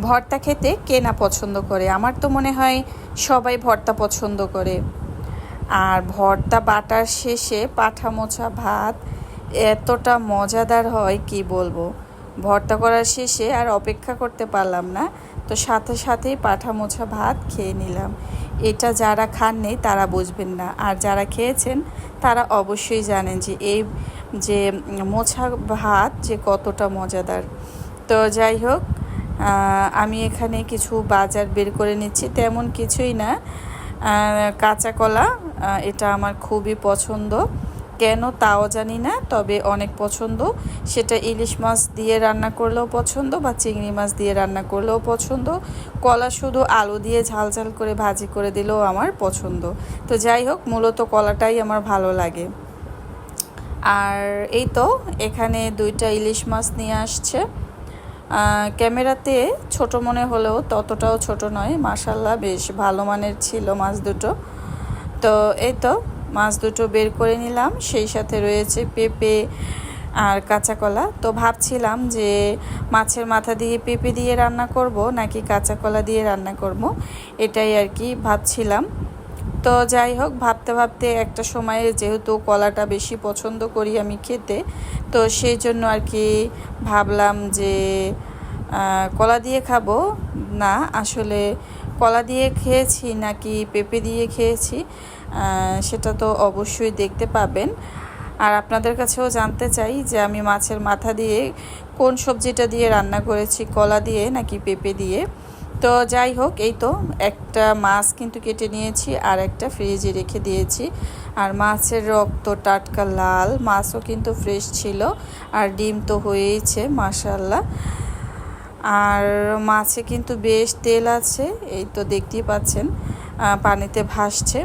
ভর্তা খেতে কে না পছন্দ করে? আমার তো মনে হয় সবাই ভর্তা পছন্দ করে। আর ভর্তা বাটার শেষে পাঠা মোছা ভাত এতটা মজাদার হয়, কি বলব? ভর্তা করার শেষে আর অপেক্ষা করতে পারলাম না, তো সাথে সাথেই পাঠা মোছা ভাত খেয়ে নিলাম। এটা যারা খাননি তারা বুঝবেন না। আর যারা খেয়েছেন, তারা অবশ্যই জানেন যে এই যে মোছা ভাত যে কতটা মজাদার। তো যাই হোক আমি এখানে কিছু বাজার বের করে নিচ্ছি, তেমন কিছুই না। কাঁচা কলা এটা আমার খুবই পছন্দ। কেন তাও জানি না, তবে অনেক পছন্দ। সেটা ইলিশ মাছ দিয়ে রান্না করলেও পছন্দ বা চিংড়ি মাছ দিয়ে রান্না করলেও পছন্দ। কলা শুধু আলু দিয়ে ঝাল ঝাল করে ভাজি করে দিলেও আমার পছন্দ। তো যাই হোক, মূলত কলাটাই আমার ভালো লাগে। আর এই তো, এখানে দুইটা ইলিশ মাছ নিয়ে আসছে। ক্যামেরাতে ছোট মনে হলেও ততটাও ছোট নয়। মাসাল্লাহ বেশ ভালো মানের ছিল মাছ দুটো। তো এই তো, মাছ দুটো বের করে নিলাম। সেই সাথে রয়েছে পেঁপে আর কাঁচা কলা তো ভাবছিলাম যে মাছের মাথা দিয়ে পেঁপে দিয়ে রান্না করব নাকি কাঁচা কলা দিয়ে রান্না করব, এটাই আর কি ভাবছিলাম। তো যাই হোক, ভাবতে ভাবতে একটা সময়ে যেহেতু কলাটা বেশি পছন্দ করি আমি খেতে, তো সেই জন্য আর কি ভাবলাম যে কলা দিয়ে খাব। না, আসলে কলা দিয়ে খেয়েছি নাকি পেঁপে দিয়ে খেয়েছি সেটা তো অবশ্যই দেখতে পাবেন। আর আপনাদের কাছেও জানতে চাই যে আমি মাছের মাথা দিয়ে কোন সবজিটা দিয়ে রান্না করেছি, কলা দিয়ে নাকি পেঁপে দিয়ে। তো যাই হোক, এই তো একটা মাছ কিন্তু কেটে নিয়েছি আর একটা ফ্রিজে রেখে দিয়েছি। আর মাছের রক্ত টাটকা লাল, মাছও কিন্তু ফ্রেশ ছিল আর ডিম তো হয়েইছে মাশাল্লাহ আর মাছে কিন্তু বেশ তেল আছে, এই তো দেখতেই পাচ্ছেন পানিতে ভাসছে।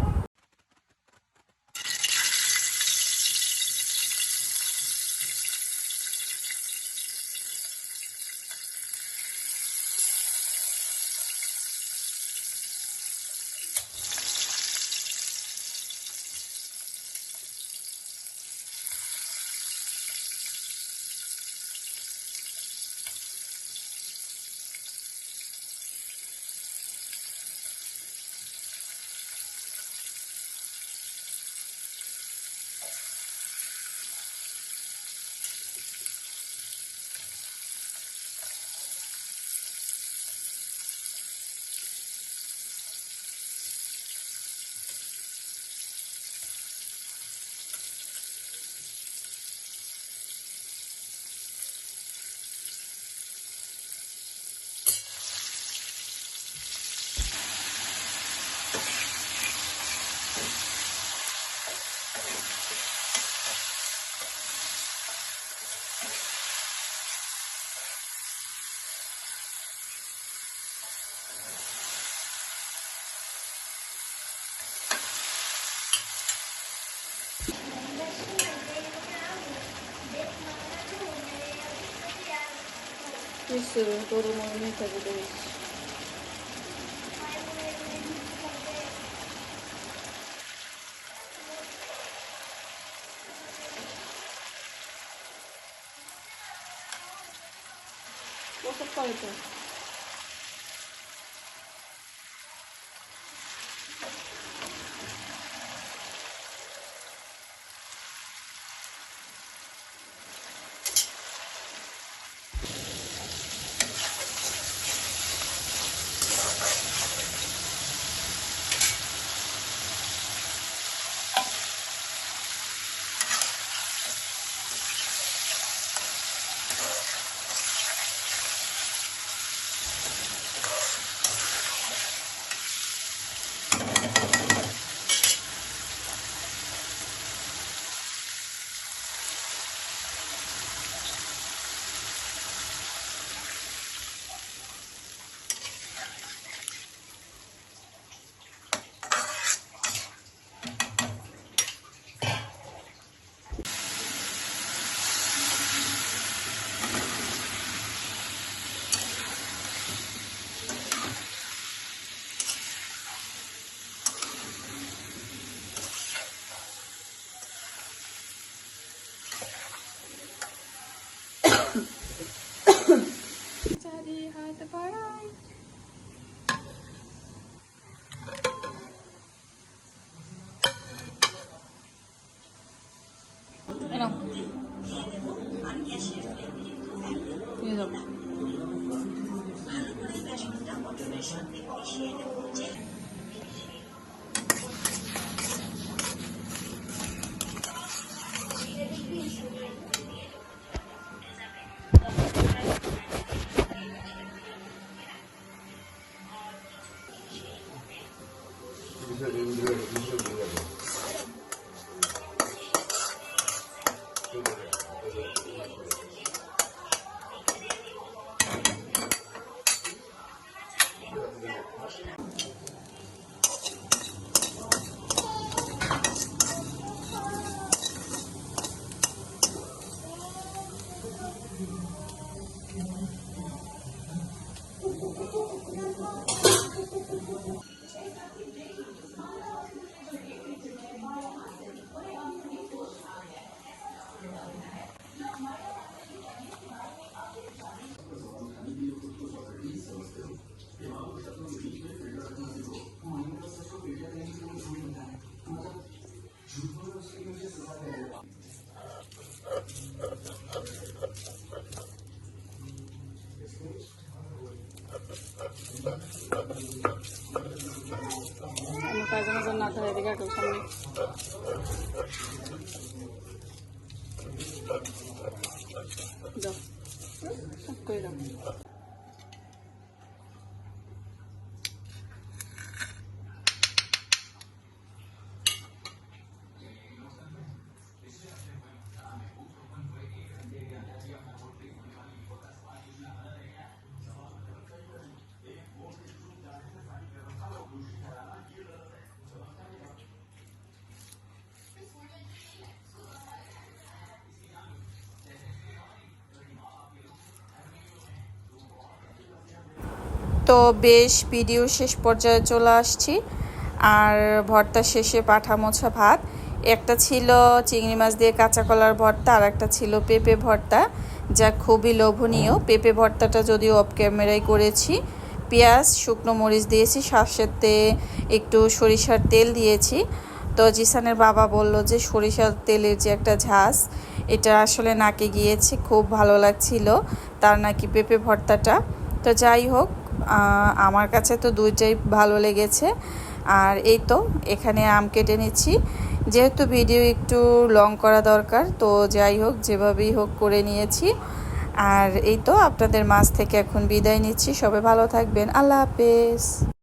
is hormonlu tadındayız. Thank you. 对的。你这里，পায়জামা যেন না ধরে এদিকে কেউ সামনে দাও করে দাও। তো বেশ ভিডিও শেষ পর্যায়ে চলে আসছি। আর ভর্তা শেষে পাঠা মোছা ভাত। একটা ছিল চিংড়ি মাছ দিয়ে কাঁচা কলার ভর্তা, আর একটা ছিল পেঁপে ভর্তা, যা খুবই লোভনীয়। পেঁপে ভর্তাটা যদিও অফ ক্যামেরায় করেছি। পেঁয়াজ, শুকনো মরিচ দিয়েছি সাথে একটু সরিষার তেল দিয়েছি। তো জিসানের বাবা বলল যে, সরিষার তেলের যে একটা ঝাঁস এটা আসলে নাকে গিয়েছে, খুব ভালো লাগছিল তার নাকি পেঁপে ভর্তাটা। তো যাই হোক আমার কাছে তো দুইটাই ভালো লেগেছে। আর এই তো, এখানে আম কেটে নিচ্ছি। যেহেতু ভিডিও একটু লং করা দরকার, তো যাই হোক, যেভাবেই হোক করে নিয়েছি। আর এই তো, আপনাদের মাছ থেকে এখন বিদায় নিচ্ছি। সবাই ভালো থাকবেন। আল্লাহ হাফেজ।